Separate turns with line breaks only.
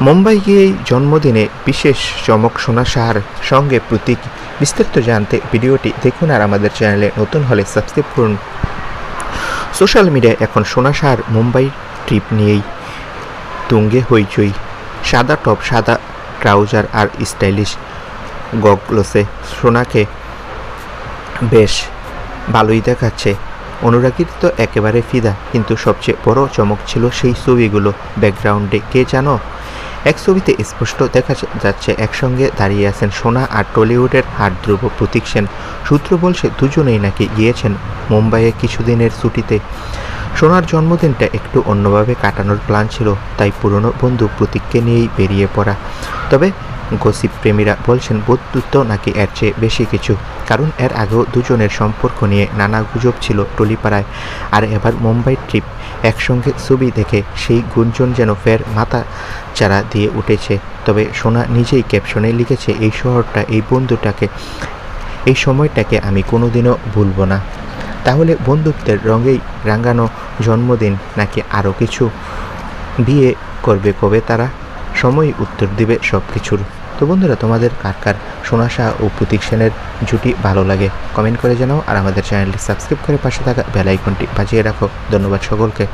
মুম্বাই গিয়েই জন্মদিনে বিশেষ চমক শোনা সার সঙ্গে প্রতীক। বিস্তারিত জানতে ভিডিওটি দেখুন আর আমাদের চ্যানেলে নতুন হলে সাবস্ক্রাইব করুন। সোশ্যাল মিডিয়ায় এখন সোনা সার মুম্বাই ট্রিপ নিয়েই তুঙ্গে হইচই। সাদা টপ, সাদা ট্রাউজার আর স্টাইলিশ গগলসে সোনাকে বেশ ভালোই দেখাচ্ছে। অনুরাগীর তো একেবারে ফিদা, কিন্তু সবচেয়ে বড় চমক ছিল সেই ছবিগুলো। ব্যাকগ্রাউন্ডে কে জানো? এক ছবিতে স্পষ্ট দেখা যাচ্ছে, একসঙ্গে দাঁড়িয়ে আছেন সোনা আর টলিউডের হাড়ধ্রুব প্রতীক সেন। সূত্র বলছে, দুজনেই নাকি গিয়েছেন মুম্বাইয়ে কিছুদিনের ছুটিতে। সোনার জন্মদিনটা একটু অন্যভাবে কাটানোর প্ল্যান ছিল, তাই পুরনো বন্ধু প্রতীককে নিয়েই বেরিয়ে পড়া। তবে গসিপ প্রেমীরা বলছেন, বন্ধুত্ব নাকি এর চেয়ে বেশি কিছু? কারণ এর আগেও দুজনের সম্পর্ক নিয়ে নানা গুজব ছিল টলিপাড়ায়। আর এবার মুম্বাই ট্রিপ, একসঙ্গে ছবি দেখে সেই গুঞ্জন যেন ফের মাথা চারা দিয়ে উঠেছে। তবে সোনা নিজেই ক্যাপশনে লিখেছে, এই শহরটা, এই বন্ধুটাকে, এই সময়টাকে আমি কোনোদিনও ভুলবো না। তাহলে বন্ধুত্বের রঙেই রাঙানো জন্মদিন নাকি আরও কিছু? বিয়ে করবে কবে তারা? সময় উত্তর দিবে সব কিছুর তো বন্ধুরা, তোমাদের কার কার সোনা ও প্রতীক সেনের জুটি ভালো লাগে কমেন্ট করে জানাও। আর আমাদের চ্যানেলটি সাবস্ক্রাইব করে পাশে থাকা বেল আইকনটি বাজিয়ে রাখো। ধন্যবাদ সকলকে।